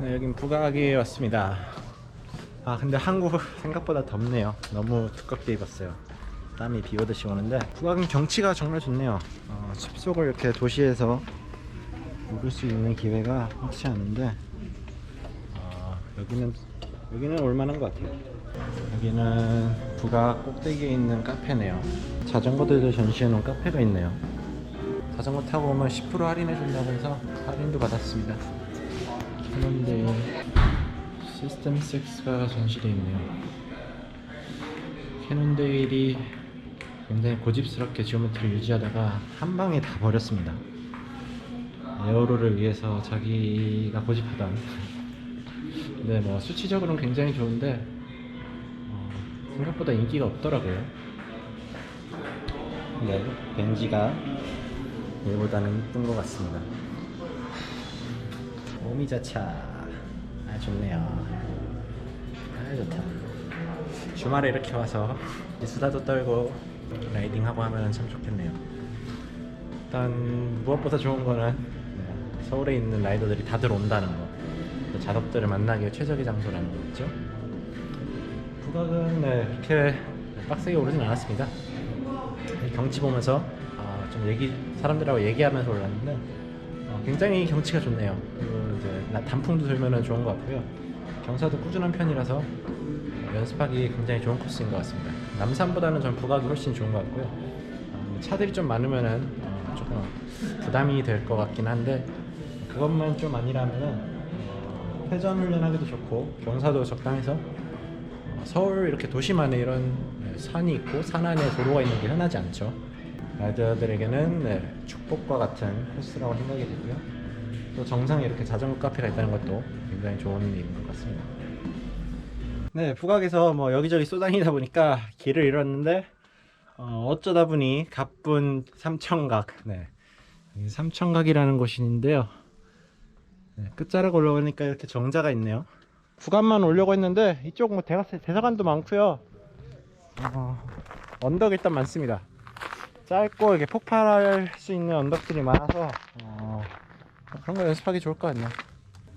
네, 여긴 북악에 왔습니다. 아 근데 한국 생각보다 덥네요. 너무 두껍게 입었어요. 땀이 비 오듯이 오는데 북악은 경치가 정말 좋네요. 어, 숲속을 이렇게 도시에서 묵을 수 있는 기회가 흔치 않은데 어, 여기는 여기는 올만한 것 같아요. 여기는 북악 꼭대기에 있는 카페네요. 자전거들도 전시해 놓은 카페가 있네요. 자전거 타고 오면 10% 할인해 준다고 해서 할인도 받았습니다. 캐논데일 시스템 6가 전시되어 있네요. 캐논데일이 굉장히 고집스럽게 지오메트리를 유지하다가 한 방에 다 버렸습니다. 에어로를 위해서 자기가 고집하던 근데 뭐 수치적으로는 굉장히 좋은데 어, 생각보다 인기가 없더라고요. 네, 벤지가 얘보다는 이쁜 것 같습니다. 오미자차 아 좋네요. 아 좋다. 주말에 이렇게 와서 이 수다도 떨고 라이딩하고 하면 참 좋겠네요. 일단 무엇보다 좋은 거는 네, 서울에 있는 라이더들이 다들 온다는 거. 또 자덕들을 만나기 최적의 장소라는 거겠죠. 북악은 네, 그렇게 빡세게 오르진 않았습니다. 경치 보면서 아, 좀 얘기 사람들하고 얘기하면서 올랐는데 어, 굉장히 경치가 좋네요. 나- 단풍도 들면은 좋은 것 같고요. 경사도 꾸준한 편이라서 어, 연습하기 굉장히 좋은 코스인 것 같습니다. 남산보다는 전 북악이 훨씬 좋은 것 같고요. 어, 차들이 좀 많으면은 어, 조금 부담이 될 것 같긴 한데 그것만 좀 아니라면은 어, 회전 훈련하기도 좋고 경사도 적당해서 어, 서울 이렇게 도심 안에 이런 네, 산이 있고 산 안에 도로가 있는 게 흔하지 않죠. 라이더들에게는 네, 축복과 같은 코스라고 생각이 되고요. 또 정상에 이렇게 자전거 카페가 있다는 것도 굉장히 좋은 일인 것 같습니다. 네, 북악에서 뭐 여기저기 쏘다니다 보니까 길을 잃었는데 어, 어쩌다 보니 가쁜 삼청각, 네, 삼청각이라는 곳인데요. 네, 끝자락 올라오니까 이렇게 정자가 있네요. 구간만 오려고 했는데 이쪽 뭐 대사관도 많고요. 어, 언덕 일단 많습니다. 짧고 이렇게 폭발할 수 있는 언덕들이 많아서 어, 그런 거 연습하기 좋을 것 같네요.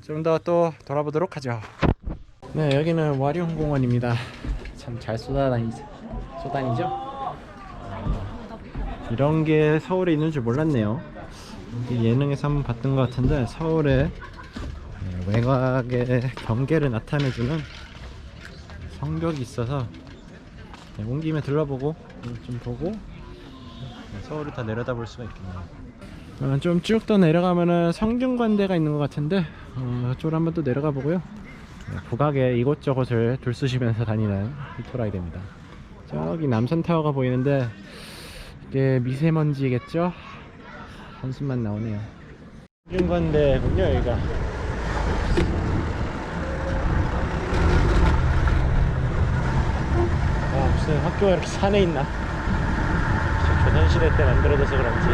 좀 더 또 돌아보도록 하죠. 네, 여기는 와룡 공원입니다. 참잘 쏘다다니 쏘다니죠? 어, 이런 게 서울에 있는 줄 몰랐네요. 예능에서 한번 봤던 것 같은데 서울에 네, 외곽의 경계를 나타내주는 성벽이 있어서 네, 온 김에 둘러보고 좀 보고 네, 서울을 다 내려다볼 수가 있겠네요. 어, 좀쭉 더 내려가면은 성균관대가 있는 것 같은데 어, 이쪽으로 한번 또 내려가 보고요. 네, 북악에 이곳저곳을 둘쑤시면서 다니는 히토라이드입니다. 저기 남산타워가 보이는데 이게 미세먼지겠죠? 한숨만 나오네요. 성균관대군요 여기가. 아 무슨 학교가 이렇게 산에 있나? 조선시대 때 만들어져서 그런지.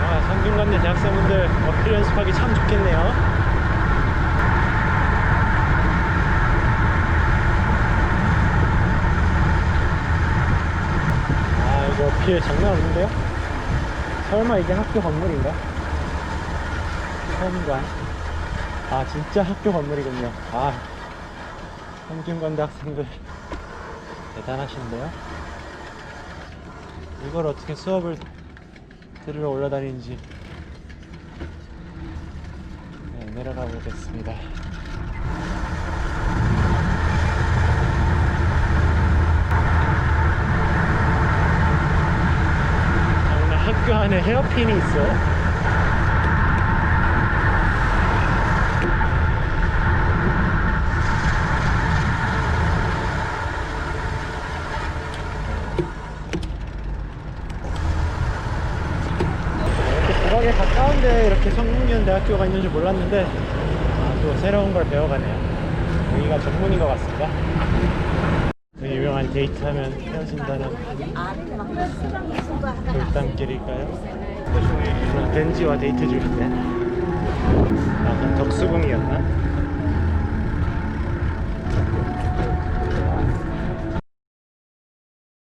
아 성균관대 대학생분들 어필 연습하기 참 좋겠네요. 아 이거 어필 장난 없는데요? 설마 이게 학교 건물인가? 성균관. 아 진짜 학교 건물이군요. 아 성균관대 학생들 대단하신데요? 이걸 어떻게 수업을 들으러 올라다니는지. 네, 내려가 보겠습니다. 정말 학교 안에 헤어핀이 있어 이 렇게 북악에 가까운데 이렇게 성균관 대학교가 있는 줄 몰랐는데 아, 또 새로운 걸 배워가네요. 여기가 전문인 것 같습니다. 그 유명한 데이트하면 헤어진다는 돌담길일까요? 저는 벤지와 데이트 중인데 아, 덕수궁이었나?